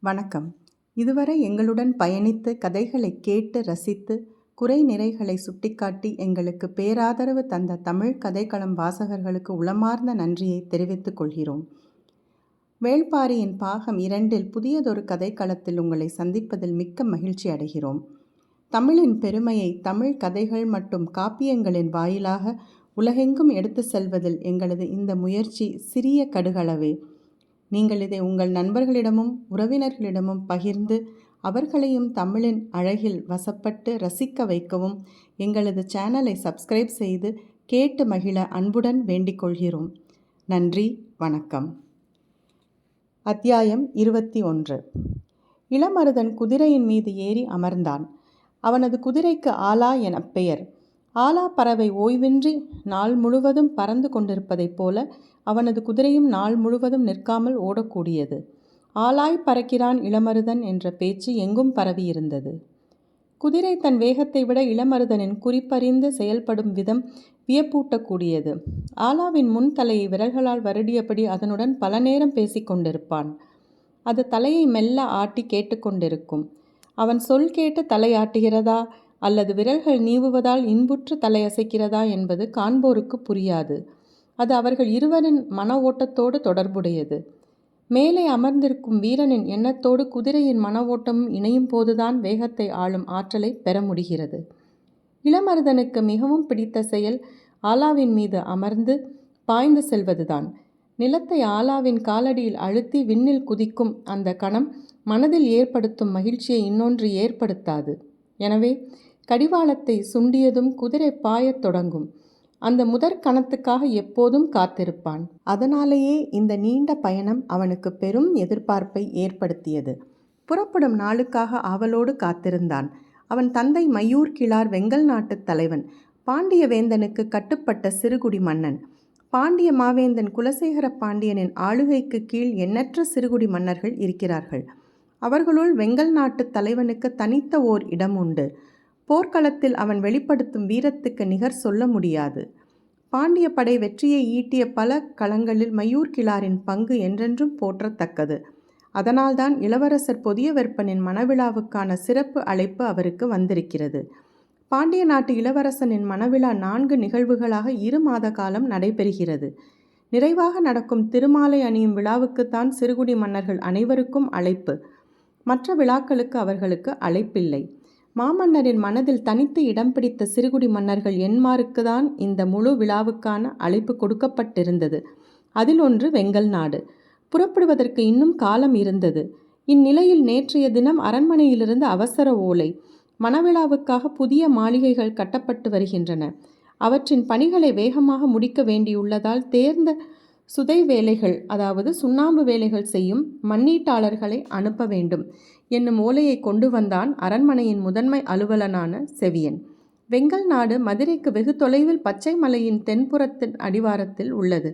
வணக்கம். இதுவரை எங்களுடன் பயணித்து கதைகளை கேட்டு ரசித்து குறை நிறைகளை சுட்டிக்காட்டி எங்களுக்கு பேராதரவு தந்த தமிழ் கதைக்களம் வாசகர்களுக்கு உளமார்ந்த நன்றியை தெரிவித்துக் கொள்கிறோம். வேள்பாரியின் பாகம் இரண்டில் புதியதொரு கதைக்களத்தில் உங்களை சந்திப்பதில் மிக்க மகிழ்ச்சி அடைகிறோம். தமிழின் பெருமையை தமிழ் கதைகள் மற்றும் காப்பியங்களின் வாயிலாக உலகெங்கும் எடுத்து செல்வதில் எங்களது இந்த முயற்சி சிறிய கடுகளவே. நீங்கள் இதை உங்கள் நண்பர்களிடமும் உறவினர்களிடமும் பகிர்ந்து அவர்களையும் தமிழின் அழகில் வசப்பட்டு ரசிக்க வைக்கவும் எங்களது சேனலை சப்ஸ்கிரைப் செய்து கேட்டு மகிழ அன்புடன் வேண்டிக் கொள்கிறோம். நன்றி வணக்கம். அத்தியாயம் இருபத்தி ஒன்று. இளமருதன் குதிரையின் மீது ஏறி அமர்ந்தான். அவனது குதிரைக்கு ஆலா என பெயர். ஆலா பறவை ஓய்வின்றி நாள் முழுவதும் பறந்து கொண்டிருப்பதைப் போல அவனது குதிரையும் நாள் முழுவதும் நிற்காமல் ஓடக்கூடியது. ஆலாய் பறக்கிறான் இளமருதன் என்ற பேச்சு எங்கும் பரவியிருந்தது. குதிரை தன் வேகத்தை விட இளமருதனின் குறிப்பறிந்து செயல்படும் விதம் வியப்பூட்டக்கூடியது. ஆலாவின் முன் தலையை விரல்களால் வருடியபடி அதனுடன் பல நேரம் பேசிக்கொண்டிருப்பான் அது தலையை மெல்ல ஆட்டி கேட்டுக்கொண்டிருக்கும் அவன் சொல் கேட்டு தலையாட்டுகிறதா அல்லது விரல்கள் நீவுவதால் இன்புற்று தலையசைக்கிறதா என்பது காண்போருக்கு புரியாது. அது அவர்கள் இருவரின் மன ஓட்டத்தோடு தொடர்புடையது. மேலே அமர்ந்திருக்கும் வீரனின் எண்ணத்தோடு குதிரையின் மன ஓட்டமும் இணையும் போதுதான் வேகத்தை ஆளும் ஆற்றலை பெற முடிகிறது. இளமருதனுக்கு மிகவும் பிடித்த செயல் ஆலாவின் மீது அமர்ந்து பாய்ந்து செல்வதுதான். நிலத்தை ஆலாவின் காலடியில் அழுத்தி விண்ணில் குதிக்கும் அந்த கணம் மனதில் ஏற்படுத்தும் மகிழ்ச்சியை இன்னொன்று ஏற்படுத்தாது. எனவே கடிவாளத்தை சுண்டியதும் குதிரை பாயத் தொடங்கும். அந்த முதற் கணத்துக்காக எப்போதும் காத்திருப்பான். அதனாலேயே இந்த நீண்ட பயணம் அவனுக்கு பெரும் எதிர்பார்ப்பை ஏற்படுத்தியது. புறப்படும் நாளுக்காக ஆவலோடு காத்திருந்தான். அவன் தந்தை மையூர் கிளார் வெங்கல் நாட்டுத் தலைவன் பாண்டிய வேந்தனுக்கு கட்டுப்பட்ட சிறுகுடி மன்னன். பாண்டிய மாவேந்தன் குலசேகர பாண்டியனின் ஆளுகைக்கு கீழ் எண்ணற்ற சிறுகுடி மன்னர்கள் இருக்கிறார்கள். அவர்களுள் வெங்கல் நாட்டுத் தலைவனுக்கு தனித்த ஓர் இடம் உண்டு. போர்க்களத்தில் அவன் வெளிப்படுத்தும் வீரத்துக்கு நிகர் சொல்ல முடியாது. பாண்டிய படை வெற்றியை ஈட்டிய பல களங்களில் மயூர் கிளாரின் பங்கு என்றென்றும் போற்றத்தக்கது. அதனால்தான் இளவரசர் புதிய வெப்பனின் மணவிழாவுக்கான சிறப்பு அழைப்பு அவருக்கு வந்திருக்கிறது. பாண்டிய நாட்டு இளவரசனின் மணவிழா நான்கு நிகழ்வுகளாக இரு மாத காலம் நடைபெறுகிறது. நிறைவாக நடக்கும் திருமாலை அணியும் விழாவுக்குத்தான் சிறுகுடி மன்னர்கள் அனைவருக்கும் அழைப்பு. மற்ற விழாக்களுக்கு அவர்களுக்கு அழைப்பில்லை. மாமன்னரின் மனதில் தனித்து இடம் பிடித்த சிறுகுடி மன்னர்கள் என்மாருக்கு தான் இந்த முழு விழாவுக்கான அழைப்பு கொடுக்கப்பட்டிருந்தது. அதில் ஒன்று வெங்கல் நாடு. புறப்படுவதற்கு இன்னும் காலம் இருந்தது. இந்நிலையில் நேற்றைய தினம் அரண்மனையிலிருந்து அவசர ஓலை மணவிழாவுக்காக புதிய மாளிகைகள் கட்டப்பட்டு வருகின்றன. அவற்றின் பணிகளை வேகமாக முடிக்க வேண்டியுள்ளதால் தேர்ந்த சுதை வேலைகள் அதாவது சுண்ணாம்பு வேலைகள் செய்யும் மண்ணீட்டாளர்களை அனுப்ப வேண்டும். என்னும் ஓலையை கொண்டு வந்தான் அரண்மனையின் முதன்மை அலுவலனான செவியன். வெங்கல் நாடு மதுரைக்கு வெகு தொலைவில் பச்சை மலையின் தென்புறத்தின் அடிவாரத்தில் உள்ளது.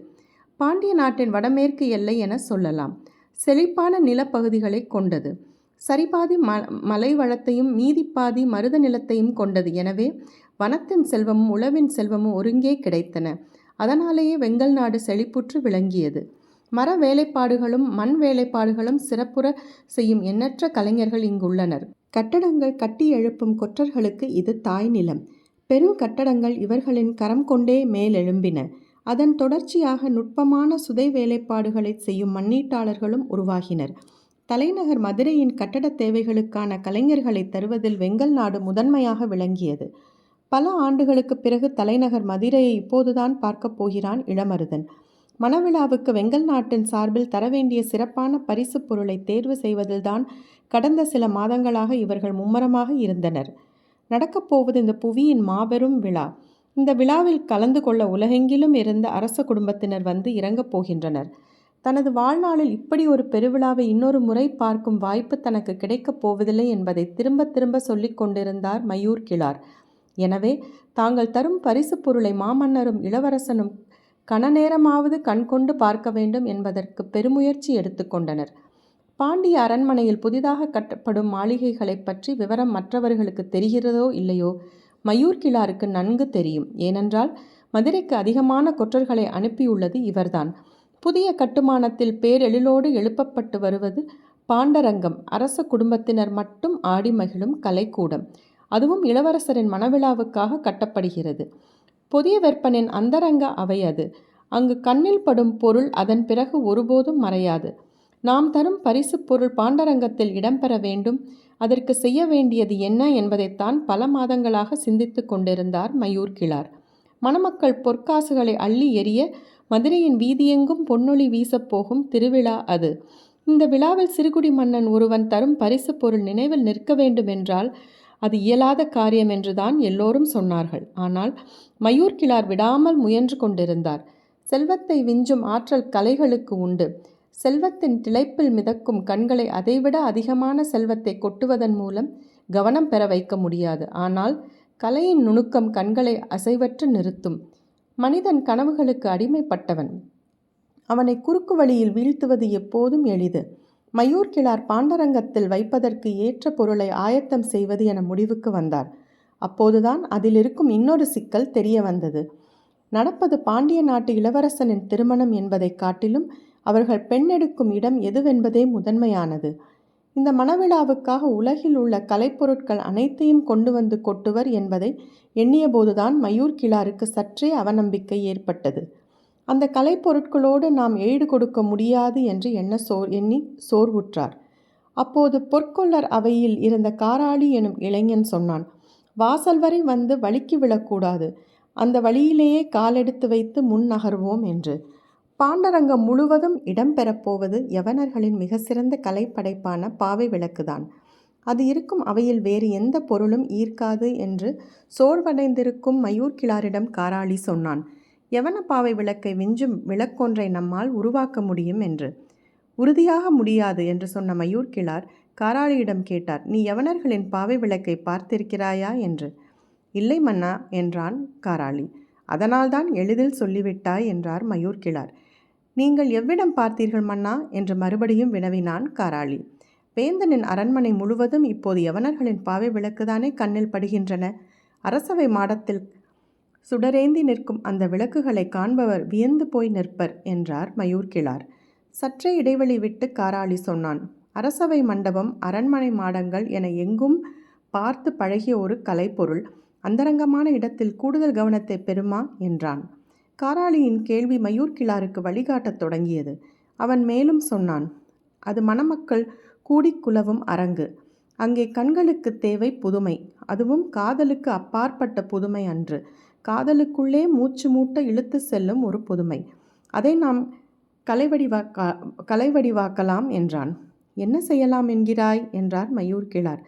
பாண்டிய நாட்டின் வடமேற்கு எல்லை என சொல்லலாம். செழிப்பான நிலப்பகுதிகளை கொண்டது. சரிபாதி ம மலை வளத்தையும் மீதிப்பாதி மருத நிலத்தையும் கொண்டது. எனவே வனத்தின் செல்வமும் உழவின் செல்வமும் ஒருங்கே கிடைத்தன. அதனாலேயே வெங்கல் நாடு செழிப்புற்று விளங்கியது. மர வேலைப்பாடுகளும் மண் வேலைப்பாடுகளும் சிறப்புற செய்யும் எண்ணற்ற கலைஞர்கள் இங்குள்ளனர். கட்டடங்கள் கட்டி எழுப்பும் கொற்றர்களுக்கு இது தாய் நிலம். பெரும் கட்டடங்கள் இவர்களின் கரம் கொண்டே மேலெழும்பின. அதன் தொடர்ச்சியாக நுட்பமான சுதை வேலைப்பாடுகளை செய்யும் மண்ணீட்டாளர்களும் உருவாகினர். தலைநகர் மதுரையின் கட்டட தேவைகளுக்கான கலைஞர்களை தருவதில் வெங்கல் நாடு முதன்மையாக விளங்கியது. பல ஆண்டுகளுக்கு பிறகு தலைநகர் மதுரையை இப்போதுதான் பார்க்கப் போகிறான் இளமருதன். மணவிழாவுக்கு வெங்கல் நாட்டின் சார்பில் தர வேண்டிய சிறப்பான பரிசு பொருளை தேர்வு செய்வதில்தான் கடந்த சில மாதங்களாக இவர்கள் மும்மரமாக இருந்தனர். நடக்கப் போவது இந்த புவியின் மாபெரும் விழா. இந்த விழாவில் கலந்து கொள்ள உலகெங்கிலும் இருந்த அரச குடும்பத்தினர் வந்து இறங்கப் போகின்றனர். தனது வாழ்நாளில் இப்படி ஒரு பெருவிழாவை இன்னொரு முறை பார்க்கும் வாய்ப்பு தனக்கு கிடைக்கப் போவதில்லை என்பதை திரும்ப திரும்ப சொல்லிக் கொண்டிருந்தார் மயூர் கிழார். எனவே தாங்கள் தரும் பரிசு பொருளை மாமன்னரும் இளவரசனும் கணநேரமாவது கண்கொண்டு பார்க்க வேண்டும் என்பதற்கு பெருமுயற்சி எடுத்துக்கொண்டனர் பாண்டிய அரண்மனையில் புதிதாக கட்டப்படும் மாளிகைகளைப் பற்றி விவரம் மற்றவர்களுக்கு தெரிகிறதோ இல்லையோ மயூர்கிழாருக்கு நன்கு தெரியும். ஏனென்றால் மதுரைக்கு அதிகமான கொற்றர்களை அனுப்பியுள்ளது இவர்தான். புதிய கட்டுமானத்தில் பேரெழிலோடு எழுப்பப்பட்டு வருவது பாண்டரங்கம். அரச குடும்பத்தினர் மட்டும் ஆடி மகிழும் கலைக்கூடம். அதுவும் இளவரசரின் மணவிழாவுக்காக கட்டப்படுகிறது. புதிய வெப்பனின் அந்தரங்க அவை அது. அங்கு கண்ணில் படும் பொருள் அதன் பிறகு ஒருபோதும் மறையாது. நாம் தரும் பரிசு பொருள் பாண்டரங்கத்தில் இடம்பெற வேண்டும். அதற்கு செய்ய வேண்டியது என்ன என்பதைத்தான் பல மாதங்களாக சிந்தித்து கொண்டிருந்தார் மயூர் கிளார் மணமக்கள் பொற்காசுகளை அள்ளி எறிய மதுரையின் வீதியெங்கும் பொன்னொழி வீசப்போகும் திருவிழா அது. இந்த விழாவில் சிறுகுடி மன்னன் ஒருவன் தரும் பரிசு பொருள் நினைவில் நிற்க வேண்டுமென்றால் அது இயலாத காரியம் என்றுதான் எல்லோரும் சொன்னார்கள். ஆனால் மயூர் கிளார் விடாமல் முயன்று கொண்டிருந்தார். செல்வத்தை விஞ்சும் ஆற்றல் கலைகளுக்கு உண்டு. செல்வத்தின் திளைப்பில் மிதக்கும் கண்களை அதைவிட அதிகமான செல்வத்தை கொட்டுவதன் மூலம் கவனம் பெற வைக்க முடியாது. ஆனால் கலையின் நுணுக்கம் கண்களை அசைவற்று நிறுத்தும். மனிதன் கனவுகளுக்கு அடிமைப்பட்டவன். அவனை குறுக்கு வழியில் வீழ்த்துவது எப்போதும் எளிது. மயூர் கிளார் பாண்டரங்கத்தில் வைப்பதற்கு ஏற்ற பொருளை ஆயத்தம் செய்வது என முடிவுக்கு வந்தார். அப்போதுதான் அதில் இருக்கும் இன்னொரு சிக்கல் தெரிய வந்தது. நடப்பது பாண்டிய நாட்டு இளவரசனின் திருமணம் என்பதை காட்டிலும் அவர்கள் பெண்ணெடுக்கும் இடம் எதுவென்பதே முதன்மையானது. இந்த மணவிழாவுக்காக உலகில் உள்ள கலைப்பொருட்கள் அனைத்தையும் கொண்டு வந்து கொட்டுவர் என்பதை எண்ணியபோதுதான் மயூர் கிளாருக்கு சற்றே அவநம்பிக்கை ஏற்பட்டது. அந்த கலைப்பொருட்களோடு நாம் ஈடு கொடுக்க முடியாது என்று எண்ண சோர் எண்ணி சோர்வுற்றார். அப்போது பொற்கொள்ளர் அவையில் இருந்த காராளி எனும் இளைஞன் சொன்னான் வாசல் வரை வந்து வழுக்கி விழக்கூடாது. அந்த வழியிலேயே காலெடுத்து வைத்து முன் நகர்வோம் என்று. பாண்டரங்கம் முழுவதும் இடம்பெறப்போவது யவனர்களின் மிக சிறந்த கலைப்படைப்பான பாவை விளக்குதான். அது இருக்கும் அவையில் வேறு எந்த பொருளும் ஈர்க்காது என்று சோர்வடைந்திருக்கும் மயூர் கிளாரிடம் காராளி சொன்னான் யவனப்பாவை பாவை விளக்கை விஞ்சும் விளக்கொன்றை நம்மால் உருவாக்க முடியும் என்று. உறுதியாக முடியாது என்று சொன்ன மயூர் கிளார் காராளியிடம் கேட்டார் நீ யவனர்களின் பாவை விளக்கை பார்த்திருக்கிறாயா? என்று. இல்லை மன்னா என்றான் காராளி. அதனால்தான் எளிதில் சொல்லிவிட்டாய் என்றார் மயூர் கிளார் நீங்கள் எவ்விடம் பார்த்தீர்கள் மன்னா? என்று மறுபடியும் வினவினான் காராளி. வேந்தனின் அரண்மனை முழுவதும் இப்போது யவனர்களின் பாவை விளக்குதானே கண்ணில் படுகின்றன? அரசவை மாடத்தில் சுடரேந்தி நிற்கும் அந்த விளக்குகளை காண்பவர் வியந்து போய் நிற்பர் என்றார் மயூர் கிளார் சற்றே இடைவெளி விட்டு காராளி சொன்னான் அரசவை மண்டபம் அரண்மனை மாடங்கள் என எங்கும் பார்த்து பழகிய ஒரு கலைப்பொருள். அந்தரங்கமான இடத்தில் கூடுதல் கவனத்தை பெறுமா? என்றான். காராளியின் கேள்வி மயூர் கிளாருக்கு வழிகாட்டத் தொடங்கியது. அவன் மேலும் சொன்னான் அது மணமக்கள் கூடிக்குலவும் அரங்கு. அங்கே கண்களுக்கு தேவை புதுமை. அதுவும் காதலுக்கு அப்பாற்பட்ட புதுமை அன்று. காதலுக்குள்ளே மூச்சு மூட்ட இழுத்து செல்லும் ஒரு புதுமை. அதை நாம் கலைவடிவாக்கா கலைவடிவாக்கலாம் என்றான். என்ன செய்யலாம் என்கிறாய்? என்றார் மயூர் கிளார்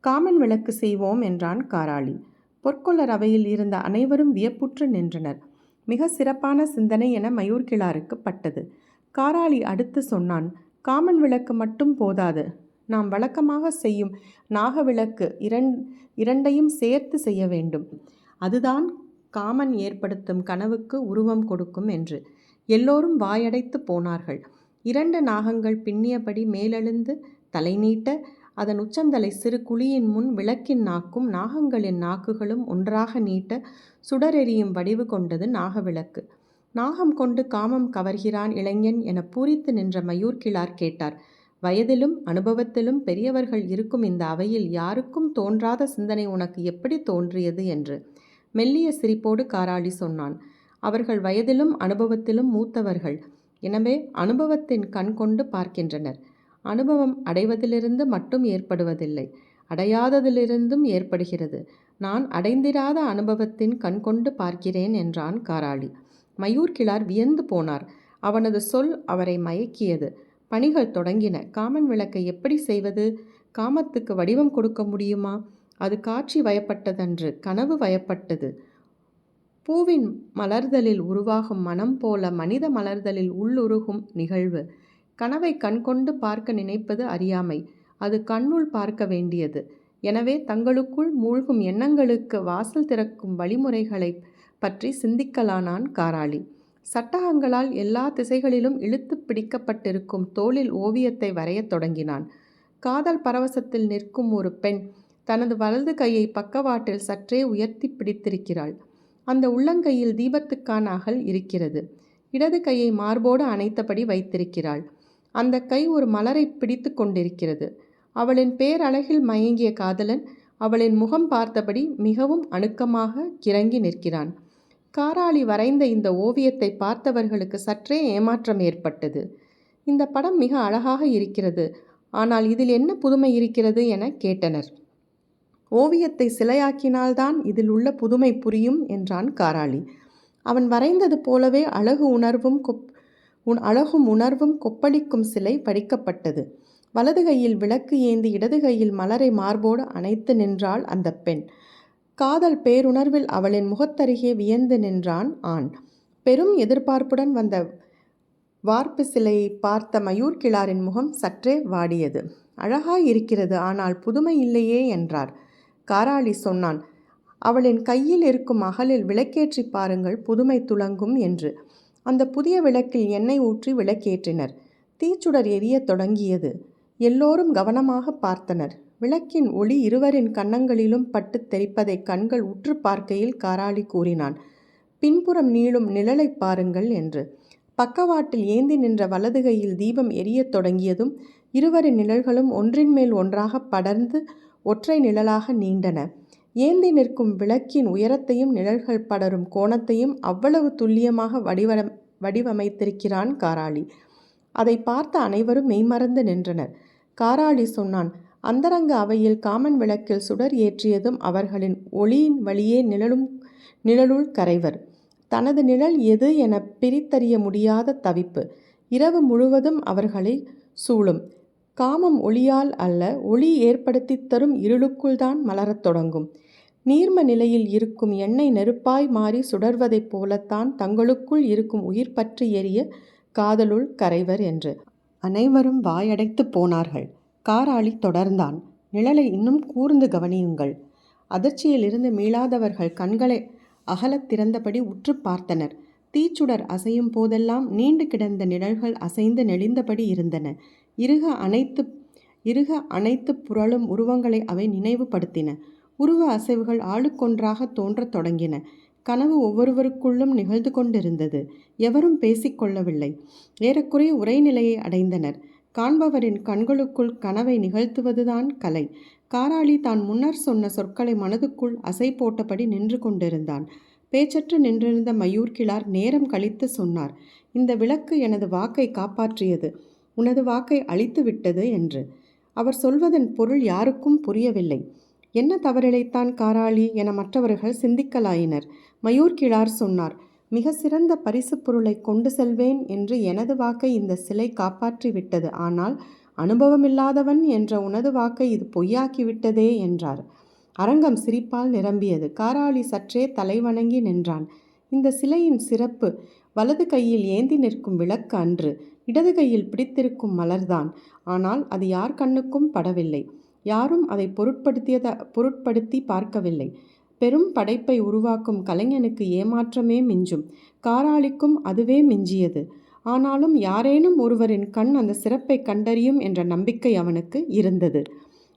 காமன் விளக்கு செய்வோம் என்றான் காராளி. பொற்கொள்ளர் அவையில் இருந்த அனைவரும் வியப்புற்று நின்றனர். மிக சிறப்பான சிந்தனை என மயூர் கிளாருக்கு பட்டது. காராளி அடுத்து சொன்னான் காமன் விளக்கு மட்டும் போதாது. நாம் வழக்கமாக செய்யும் நாகவிளக்கு இரண் இரண்டையும் சேர்த்து செய்ய வேண்டும். அதுதான் காமன் ஏற்படுத்தும் கனவுக்கு உருவம் கொடுக்கும் என்று. எல்லோரும் வாயடைத்து போனார்கள். இரண்டு நாகங்கள் பின்னியபடி மேலெழுந்து தலை நீட்ட அதன் உச்சந்தலை சிறு குழியின் முன் விளக்கின் நாக்கும் நாகங்களின் நாக்குகளும் ஒன்றாக நீட்ட சுடரெறியும் வடிவு கொண்டது நாகவிளக்கு. நாகம் கொண்டு காமம் கவர்கிறான் இளைஞன் என பூரித்து நின்ற மயூர் கிளார் கேட்டார். வயதிலும் அனுபவத்திலும் பெரியவர்கள் இருக்கும் இந்த அவையில் யாருக்கும் தோன்றாத சிந்தனை உனக்கு எப்படி தோன்றியது என்று. மெல்லிய சிரிப்போடு காராளி சொன்னான். அவர்கள் வயதிலும் அனுபவத்திலும் மூத்தவர்கள். எனவே அனுபவத்தின் கண் கொண்டு பார்க்கின்றனர். அனுபவம் அடைவதிலிருந்து மட்டும் ஏற்படுவதில்லை. அடையாததிலிருந்தும் ஏற்படுகிறது. நான் அடைந்திராத அனுபவத்தின் கண்கொண்டு பார்க்கிறேன் என்றான் காராளி. மயூர் கிளார் வியந்து போனார். அவனது சொல் அவரை மயக்கியது. பணிகள் தொடங்கின. காமன் விளக்கை எப்படி செய்வது? காமத்துக்கு வடிவம் கொடுக்க முடியுமா? அது காட்சி வயப்பட்டதன்று கனவு வயப்பட்டது. பூவின் மலர்தலில் உருவாகும் மனம் போல மனித மலர்தலில் உள்ளுருகும் நிகழ்வு. கனவை கண்கொண்டு பார்க்க நினைப்பது அறியாமை. அது கண்ணுள் பார்க்க வேண்டியது. எனவே தங்களுக்குள் மூழ்கும் எண்ணங்களுக்கு வாசல் திறக்கும் வழிமுறைகளை பற்றி சிந்திக்கலானான் காராளி? சட்டகங்களால் எல்லா திசைகளிலும் இழுத்து பிடிக்கப்பட்டிருக்கும் தோளில் ஓவியத்தை வரையத் தொடங்கினான். காதல் பரவசத்தில் நிற்கும் ஒரு பெண் தனது வலது கையை பக்கவாட்டில் சற்றே உயர்த்தி பிடித்திருக்கிறாள். அந்த உள்ளங்கையில் தீபத்துக்கான அகல் இருக்கிறது. இடது கையை மார்போடு அணைத்தபடி வைத்திருக்கிறாள். அந்த கை ஒரு மலரை பிடித்து கொண்டிருக்கிறது. அவளின் பேரழகில் மயங்கிய காதலன் அவளின் முகம் பார்த்தபடி மிகவும் அணுக்கமாக கிறங்கி நிற்கிறான். காராளி வரைந்த இந்த ஓவியத்தை பார்த்தவர்களுக்கு சற்றே ஏமாற்றம் ஏற்பட்டது. இந்த படம் மிக அழகாக இருக்கிறது. ஆனால் இதில் என்ன புதுமை இருக்கிறது என கேட்டனர். ஓவியத்தை சிலையாக்கினால்தான் இதில் உள்ள புதுமை புரியும் என்றான் காராளி. அவன் வரைந்தது போலவே அழகு உணர்வும் கொப் உன் அழகும் உணர்வும் கொப்பளிக்கும் சிலை படிக்கப்பட்டது. வலது கையில் விளக்கு ஏந்தி இடது கையில் மலரை மார்போடு அணைத்து நின்றாள் அந்த பெண். காதல் பேருணர்வில் அவளின் முகத்தருகே வியந்து நின்றான் ஆண். பெரும் எதிர்பார்ப்புடன் வந்த வார்ப்பு சிலையை பார்த்த மயூர் கிளாரின் முகம் சற்றே வாடியது. அழகாய் இருக்கிறது ஆனால் புதுமை இல்லையே என்றார். காராளி சொன்னான் அவளின் கையில் இருக்கும் அகலில் விளக்கேற்றி பாருங்கள் புதுமை துளங்கும் என்று. அந்த புதிய விளக்கில் எண்ணெய் ஊற்றி விளக்கேற்றினர். தீச்சுடர் எரிய தொடங்கியது. எல்லோரும் கவனமாக பார்த்தனர். விளக்கின் ஒளி இருவரின் கன்னங்களிலும் பட்டு தெரிப்பதை கண்கள் உற்று பார்க்கையில் காராளி கூறினான் பின்புறம் நீளும் நிழலை பாருங்கள் என்று. பக்கவாட்டில் ஏந்தி நின்ற வலதுகையில் தீபம் எரியத் தொடங்கியதும் இருவரின் நிழல்களும் ஒன்றின் மேல் ஒன்றாக படர்ந்து ஒற்றை நிழலாக நீண்டன. ஏந்தி நிற்கும் விளக்கின் உயரத்தையும் நிழல்கள் படரும் கோணத்தையும் அவ்வளவு துல்லியமாக வடிவ வடிவமைத்திருக்கிறான் காராளி. அதை பார்த்த அனைவரும் மெய்மறந்து நின்றனர். காராளி சொன்னான் அந்தரங்க அவையில் காமன் விளக்கில் சுடர் ஏற்றியதும் அவர்களின் ஒளியின் வழியே நிழலும் நிழலுள் கரைவர். தனது நிழல் எது என பிரித்தறிய முடியாத தவிப்பு. இரவு முழுவதும் அவர்களை சூழும். காமம் ஒளியால் அல்ல ஒளி ஏற்படுத்தி தரும் இருளுக்குள் தான் மலரத் தொடங்கும். நீர்ம நிலையில் இருக்கும் எண்ணெய் நெருப்பாய் மாறி சுடர்வதைப் போலத்தான் தங்களுக்குள் இருக்கும் உயிர் பற்றி எரிய காதலுள் கரைவர் என்று. அனைவரும் வாயடைத்து போனார்கள். காராளி தொடர்ந்தான். நிழலை இன்னும் கூர்ந்து கவனியுங்கள். அதிர்ச்சியிலிருந்து மீளாதவர்கள் கண்களை அகலத் திறந்தபடி உற்று பார்த்தனர். தீச்சுடர் அசையும் போதெல்லாம் நீண்டு கிடந்த நிழல்கள் அசைந்து நெளிந்தபடி இருந்தன. இருக அனைத்து இருக அனைத்து புரளும் உருவங்களை அவை நினைவுபடுத்தின. உருவ அசைவுகள் ஆளுக்கொன்றாக தோன்றத் தொடங்கின. கனவு ஒவ்வொருவருக்குள்ளும் நிகழ்ந்து கொண்டிருந்தது. எவரும் பேசிக்கொள்ளவில்லை. ஏறக்குறைய உரைநிலையை அடைந்தனர். காண்பவரின் கண்களுக்குள் கனவை நிகழ்த்துவதுதான் கலை. காராளி தான் முன்னர் சொன்ன சொற்களை மனதுக்குள் அசை போட்டபடி நின்று கொண்டிருந்தான். பேச்சற்று நின்றிருந்த மயூர்கிழார் நேரம் கழித்து சொன்னார் இந்த விளக்கு எனது வாக்கை காப்பாற்றியது. உனது வாக்கை அழித்து விட்டது என்று. அவர் சொல்வதன் பொருள் யாருக்கும் புரியவில்லை. என்ன தவறிழைத்தான் காராளி என மற்றவர்கள் சிந்திக்கலாயினர். மயூர் கிழார் சொன்னார் மிக சிறந்த பரிசு பொருளை கொண்டு செல்வேன் என்று எனது வாக்கை இந்த சிலை காப்பாற்றி விட்டது. ஆனால் அனுபவமில்லாதவன் என்ற உனது வாக்கை இது பொய்யாக்கிவிட்டதே என்றார். அரங்கம் சிரிப்பால் நிரம்பியது. காராளி சற்றே தலைவணங்கி நின்றான். இந்த சிலையின் சிறப்பு வலது கையில் ஏந்தி நிற்கும் விளக்கு அன்று. இடது கையில் பிடித்திருக்கும் மலர்தான். ஆனால் அது யார் கண்ணுக்கும் படவில்லை. யாரும் அதை பொருட்படுத்தியத பொருட்படுத்தி பார்க்கவில்லை. பெரும் படைப்பை உருவாக்கும் கலைஞனுக்கு ஏமாற்றமே மிஞ்சும். காராளிக்கும் அதுவே மிஞ்சியது. ஆனாலும் யாரேனும் ஒருவரின் கண் அந்த சிறப்பை கண்டறியும் என்ற நம்பிக்கை அவனுக்கு இருந்தது.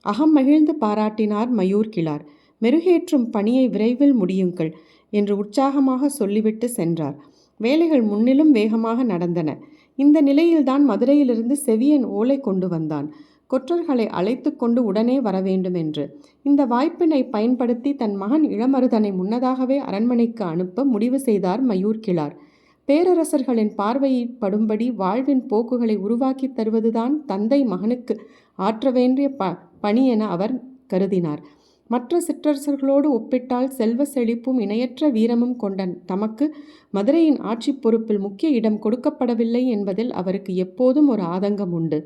அகம் மகிழ்ந்து பாராட்டினார் மயூர் கிளார் மெருகேற்றும் பணியை விரைவில் முடியுங்கள் என்று உற்சாகமாக சொல்லிவிட்டு சென்றார். வேலைகள் முன்னிலும் வேகமாக நடந்தன. இந்த நிலையில்தான் மதுரையிலிருந்து செவியன் ஓலை கொண்டு வந்தான். கொற்றர்களை அழைத்து கொண்டு உடனே வர வேண்டும் என்று இந்த வாய்ப்பினை பயன்படுத்தி தன் மகன் இளமருதனை முன்னதாகவே அரண்மனைக்கு அனுப்ப முடிவு செய்தார் மயூர் கிளார் பேரரசர்களின் பார்வையில் படும்படி வாழ்வின் போக்குகளை உருவாக்கி தருவதுதான் தந்தை மகனுக்கு ஆற்ற வேண்டிய ப பணி என அவர் கருதினார். மற்ற சிற்றரசர்களோடு ஒப்பிட்டால் செல்வ செழிப்பும் இணையற்ற வீரமும் கொண்ட தமக்கு மதுரையின் ஆட்சி பொறுப்பில் முக்கிய இடம் கொடுக்கப்படவில்லை என்பதில் அவருக்கு எப்போதும் ஒரு ஆதங்கம் உண்டு.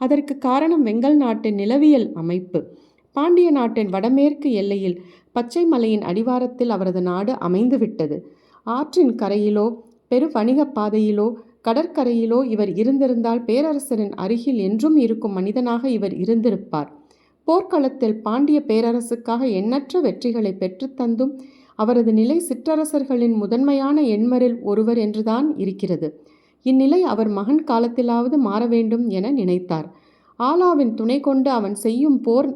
அதற்கு காரணம் வெங்கல் நாட்டின் நிலவியல் அமைப்பு. பாண்டிய நாட்டின் வடமேற்கு எல்லையில் பச்சை மலையின் அடிவாரத்தில் அவரது நாடு அமைந்துவிட்டது ஆற்றின் கரையிலோ பெரு வணிக பாதையிலோ கடற்கரையிலோ இவர் இருந்திருந்தால் பேரரசரின் அருகில் என்றும் இருக்கும் மனிதனாக இவர் இருந்திருப்பார். போர்க்களத்தில் பாண்டிய பேரரசுக்காக எண்ணற்ற வெற்றிகளை பெற்றுத்தந்தும் அவரது நிலை சிற்றரசர்களின் முதன்மையான எண்மரில் ஒருவர் என்றுதான் இருக்கிறது. இந்நிலை அவர் மகன் காலத்திலாவது மாற வேண்டும் என நினைத்தார். ஆலாவின் துணை கொண்டு அவன் செய்யும் போர்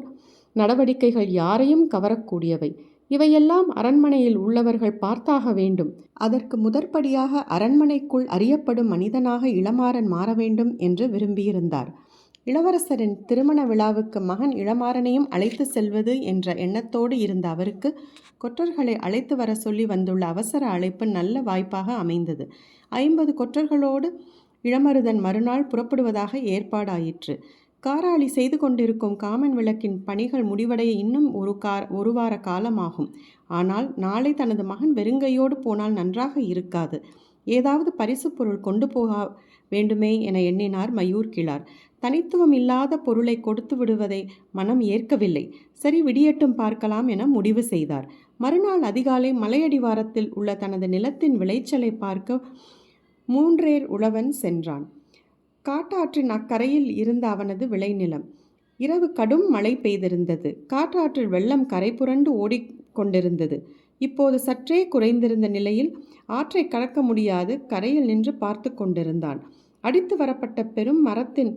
நடவடிக்கைகள் யாரையும் கவரக்கூடியவை. இவையெல்லாம் அரண்மனையில் உள்ளவர்கள் பார்த்தாக வேண்டும். அதற்கு முதற்படியாக அரண்மனைக்குள் அறியப்படும் மனிதனாக இளமாறன் மாற வேண்டும் என்று விரும்பியிருந்தார். இளவரசரின் திருமண விழாவுக்கு மகன் இளமாறனையும் அழைத்து செல்வது என்ற எண்ணத்தோடு இருந்த அவருக்கு கொற்றர்களை அழைத்து வர சொல்லி வந்துள்ள அவசர அழைப்பு நல்ல வாய்ப்பாக அமைந்தது. ஐம்பது கொற்றர்களோடு இளமருதன் மறுநாள் புறப்படுவதாக ஏற்பாடாயிற்று. காராளி செய்து கொண்டிருக்கும் காமன் விளக்கின் பணிகள் முடிவடைய இன்னும் ஒரு கார் ஒரு வார காலமாகும். ஆனால் நாளை தனது மகன் வெறுங்கையோடு போனால் நன்றாக இருக்காது. ஏதாவது பரிசு பொருள் கொண்டு போக வேண்டுமே என எண்ணினார் மயூர் கிளார் தனித்துவம் இல்லாத பொருளை கொடுத்து விடுவதை மனம் ஏற்கவில்லை. சரி விடியட்டும் பார்க்கலாம் என முடிவு செய்தார். மறுநாள் அதிகாலை மலையடிவாரத்தில் உள்ள தனது நிலத்தின் விளைச்சலை பார்க்க மூன்றேர் உழவன் சென்றான். காட்டாற்றின் அக்கரையில் இருந்த அவனது விளைநிலம். இரவு கடும் மழை பெய்திருந்தது. காற்றாற்றில் வெள்ளம் கரை புரண்டு ஓடிக்கொண்டிருந்தது. இப்போது சற்றே குறைந்திருந்த நிலையில் ஆற்றை கடக்க முடியாது கரையில் நின்று பார்த்து கொண்டிருந்தான். அடித்து வரப்பட்ட பெரும் மரத்தின்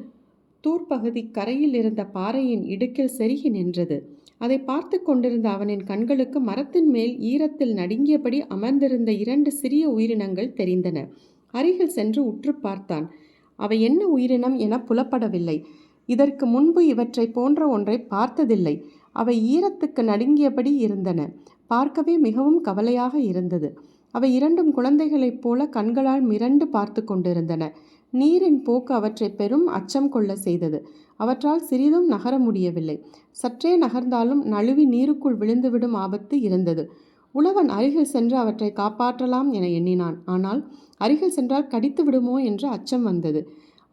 தூர்ப்பகுதி கரையில் இருந்த பாறையின் இடுக்கில் செருகி நின்றது. அதை பார்த்து கொண்டிருந்த அவனின் கண்களுக்கு மரத்தின் மேல் ஈரத்தில் நடுங்கியபடி அமர்ந்திருந்த இரண்டு சிறிய உயிரினங்கள் தெரிந்தன. அருகில் சென்று உற்று பார்த்தான். அவை என்ன உயிரினம் என புலப்படவில்லை. இதற்கு முன்பு இவற்றை போன்ற ஒன்றை பார்த்ததில்லை. அவை ஈரத்துக்கு நடுங்கியபடி இருந்தன. பார்க்கவே மிகவும் கவலையாக இருந்தது. அவை இரண்டும் குழந்தைகளைப் போல கண்களால் மிரண்டு பார்த்து கொண்டிருந்தன. நீரின் போக்கு அவற்றை பெரும் அச்சம் கொள்ள செய்தது. அவற்றால் சிறிதும் நகர முடியவில்லை. சற்றே நகர்ந்தாலும் நழுவி நீருக்குள் விழுந்துவிடும் ஆபத்து இருந்தது. உழவன் அருகில் சென்று அவற்றை காப்பாற்றலாம் என எண்ணினான். ஆனால் அருகில் சென்றால் கடித்து விடுமோ என்று அச்சம் வந்தது.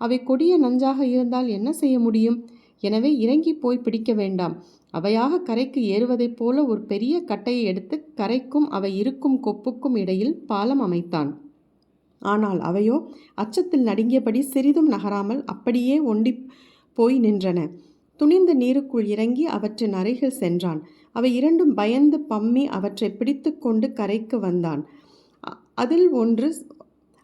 அவை கொடிய நஞ்சாக இருந்தால் என்ன செய்ய முடியும்? எனவே இறங்கி போய் பிடிக்க வேண்டாம். அவையாக கரைக்கு ஏறுவதைப் போல ஒரு பெரிய கட்டையை எடுத்து கரைக்கும் அவை இருக்கும் கொப்புக்கும் இடையில் பாலம் அமைத்தான். ஆனால் அவையோ அச்சத்தில் நடுங்கியபடி சிறிதும் நகராமல் அப்படியே ஒண்டி போய் நின்றன. துணிந்த நீருக்குள் இறங்கி அவற்றின் அருகில் சென்றான். அவை இரண்டும் பயந்து பம்மி அவற்றை பிடித்து கொண்டு கரைக்கு வந்தான். அதில் ஒன்று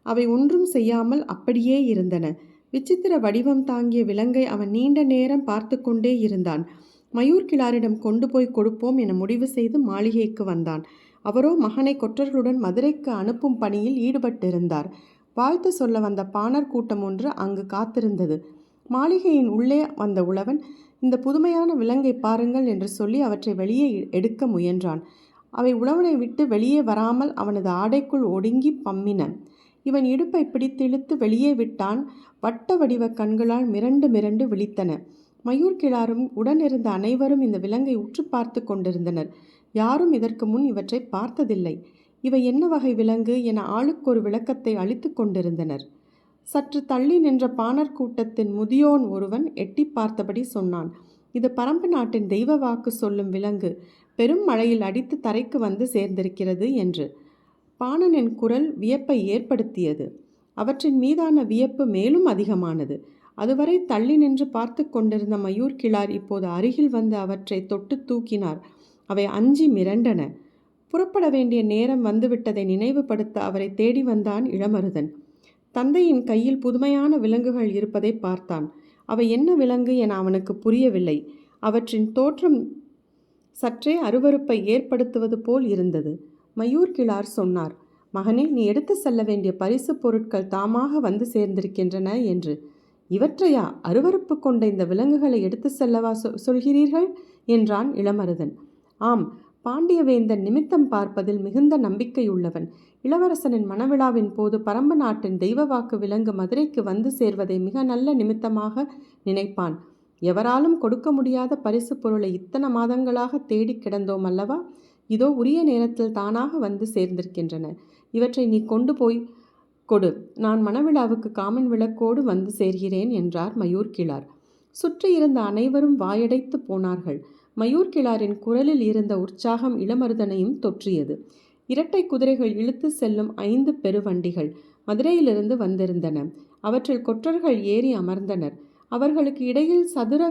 அவை ஒன்றும் செய்யாமல் அப்படியே இருந்தன. விசித்திர வடிவம் தாங்கிய விலங்கை அவன் நீண்ட நேரம் பார்த்து கொண்டே இருந்தான். மயூர் கிளாரிடம் கொண்டு போய் கொடுப்போம் என முடிவு செய்து மாளிகைக்கு வந்தான். அவரோ மகனை கொற்றர்களுடன் மதுரைக்கு அனுப்பும் பணியில் ஈடுபட்டிருந்தார். வாழ்த்து சொல்ல வந்த பாணர் கூட்டம் ஒன்று அங்கு காத்திருந்தது. மாளிகையின் உள்ளே வந்த உழவன் இந்த புதுமையான விலங்கை பாருங்கள் என்று சொல்லி அவற்றை வெளியே எடுக்க முயன்றான். அவை உழவனை விட்டு வெளியே வராமல் அவனது ஆடைக்குள் ஒடுங்கி பம்மின இவன் இடுப்பை பிடித்திழுத்து வெளியே விட்டான். வட்ட வடிவ கண்களால் மிரண்டு மிரண்டு விழித்தன. மயூர் கிழாரும் உடனிருந்த அனைவரும் இந்த விலங்கை உற்று பார்த்து கொண்டிருந்தனர். யாரும் இதற்கு முன் இவற்றை பார்த்ததில்லை. இவை என்ன வகை விலங்கு என ஆளுக்கொரு விளக்கத்தை அளித்து கொண்டிருந்தனர். சற்று தள்ளி நின்ற பாணர் கூட்டத்தின் முதியோன் ஒருவன் எட்டி பார்த்தபடி சொன்னான் இது பரம்பு நாட்டின் தெய்வ வாக்கு சொல்லும் விலங்கு. பெரும் மழையில் அடித்து தரைக்கு வந்து சேர்ந்திருக்கிறது என்று. பாணனின் குரல் வியப்பை ஏற்படுத்தியது. அவற்றின் மீதான வியப்பு மேலும் அதிகமானது. அதுவரை தள்ளி நின்று பார்த்து கொண்டிருந்த மயூர் கிளார் இப்போது அருகில் வந்து அவற்றை தொட்டு தூக்கினார். அவை அஞ்சி மிரண்டன. புறப்பட வேண்டிய நேரம் வந்துவிட்டதை நினைவுபடுத்த அவரை தேடி வந்தான் இளமருதன். தந்தையின் கையில் புதுமையான விலங்குகள் இருப்பதை பார்த்தான். அவை என்ன விலங்கு என அவனுக்கு புரியவில்லை. அவற்றின் தோற்றம் சற்றே அருவறுப்பை ஏற்படுத்துவது போல் இருந்தது. மயூர் கிளார் சொன்னார் மகனே நீ எடுத்து செல்ல வேண்டிய பரிசு பொருட்கள் தாமாக வந்து சேர்ந்திருக்கின்றன என்று. இவற்றையா? அருவறுப்பு கொண்ட இந்த விலங்குகளை எடுத்து செல்லவா சொல்கிறீர்கள்? என்றான் இளமருதன். ஆம் பாண்டியவேந்தன் நிமித்தம் பார்ப்பதில் மிகுந்த நம்பிக்கையுள்ளவன். இளவரசனின் மணவிழாவின் போது பரம்ப நாட்டின் தெய்வ வாக்கு விலங்கு மதுரைக்கு வந்து சேர்வதை மிக நல்ல நிமித்தமாக நினைப்பான். எவராலும் கொடுக்க முடியாத பரிசு பொருளை இத்தனை மாதங்களாக தேடி கிடந்தோம் அல்லவா? இதோ உரிய நேரத்தில் தானாக வந்து சேர்ந்திருக்கின்றன. இவற்றை நீ கொண்டு போய் கொடு. நான் மணவிழாவுக்கு காமன் விளக்கோடு வந்து சேர்கிறேன் என்றார் மயூர் கிளார் சுற்றி இருந்த அனைவரும் வாயடைத்து போனார்கள். மயூர் கிளாரின் குரலில் இருந்த உற்சாகம் இளமருதனையும் தொற்றியது. இரட்டை குதிரைகள் இழுத்து செல்லும் ஐந்து பெருவண்டிகள் மதுரையிலிருந்து வந்திருந்தன. அவற்றில் கொற்றர்கள் ஏறி அமர்ந்தனர். அவர்களுக்கு இடையில் சதுர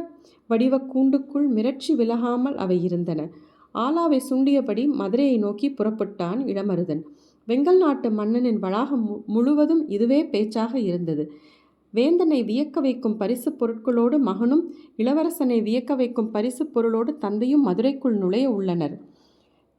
வடிவ கூண்டுக்குள் மிரட்சி விலகாமல் அவை இருந்தன. ஆலாவை சுண்டியபடி மதுரையை நோக்கி புறப்பட்டான் இளமருதன். வெங்கல் நாட்டு மன்னனின் வளாகம் முழுவதும் இதுவே பேச்சாக இருந்தது. வேந்தனை வியக்க வைக்கும் பரிசு பொருட்களோடு மகனும் இளவரசனை வியக்க வைக்கும் பரிசு பொருளோடு தந்தையும் மதுரைக்குள் நுழைய உள்ளனர்.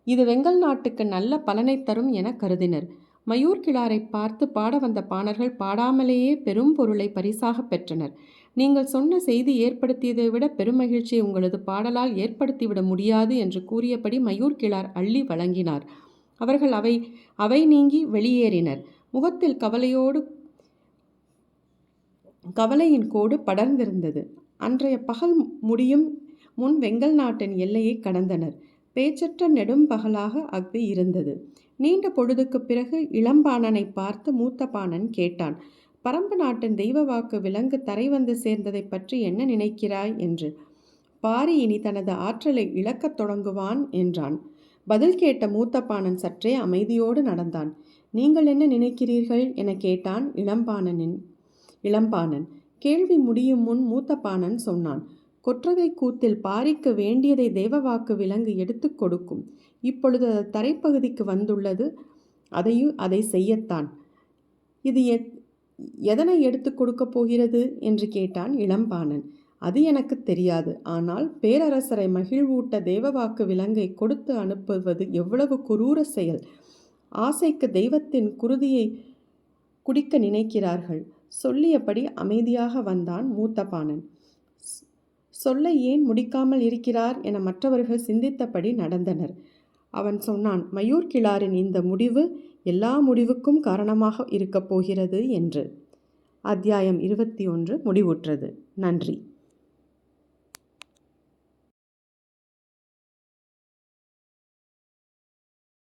இது வெங்கல் நாட்டுக்கு நல்ல பலனை தரும் என கருதினர். மயூர் கிழாரை பார்த்து பாட வந்த பாணர்கள் பாடாமலேயே பெரும் பொருளை பரிசாக பெற்றனர். நீங்கள் சொன்ன செய்தி ஏற்படுத்தியதை விட பெருமகிழ்ச்சியை உங்களது பாடலால் ஏற்படுத்திவிட முடியாது என்று கூறியபடி மயூர் கிழார் அள்ளி வழங்கினார். அவர்கள் அவை அவை நீங்கி வெளியேறினர். முகத்தில் கவலையோடு கவலையின் கோடு படர்ந்திருந்தது. அன்றைய பகல் முடியும் முன் வெங்கல் நாட்டின் எல்லையை கடந்தனர். பேச்சற்ற நெடும் பகலாக அஃது இருந்தது. நீண்ட பொழுதுக்குப் பிறகு இளம்பாணனை பார்த்து மூத்த பாணன் கேட்டான் பரம்பு நாட்டின் தெய்வ வாக்கு விலங்கு தரை வந்து சேர்ந்ததைப் பற்றி என்ன நினைக்கிறாய்? என்று. பாரி இனி தனது ஆற்றலை இழக்கத் தொடங்குவான் என்றான். பதில் கேட்ட மூத்த பாணன் சற்றே அமைதியோடு நடந்தான். நீங்கள் என்ன நினைக்கிறீர்கள்? என கேட்டான் இளம்பாணனின் இளம்பாணன் கேள்வி முடியும் முன் மூத்த பாணன் சொன்னான் கொற்றவை கூத்தில் பாரிக்கு வேண்டியதை தேவவாக்கு விலங்கு எடுத்து கொடுக்கும். இப்பொழுது அது தரைப்பகுதிக்கு வந்துள்ளது. அதையும் அதை செய்யத்தான். இது எத் எதனை எடுத்து கொடுக்கப் போகிறது? என்று கேட்டான் இளம்பாணன். அது எனக்கு தெரியாது. ஆனால் பேரரசரை மகிழ்வூட்ட தேவவாக்கு விலங்கை கொடுத்து அனுப்புவது எவ்வளவு குரூர செயல். ஆசைக்கு தெய்வத்தின் குருதியை குடிக்க நினைக்கிறார்கள். சொல்லியபடி அமைதியாக வந்தான் மூத்தபானன் சொல்ல ஏன் முடிக்காமல் இருக்கிறார் என மற்றவர்கள் சிந்தித்தபடி நடந்தனர். அவன் சொன்னான் மயூர் கிளாரின் இந்த முடிவு எல்லா முடிவுக்கும் காரணமாக இருக்கப் போகிறது என்று. அத்தியாயம் இருபத்தி ஒன்று முடிவுற்றது. நன்றி.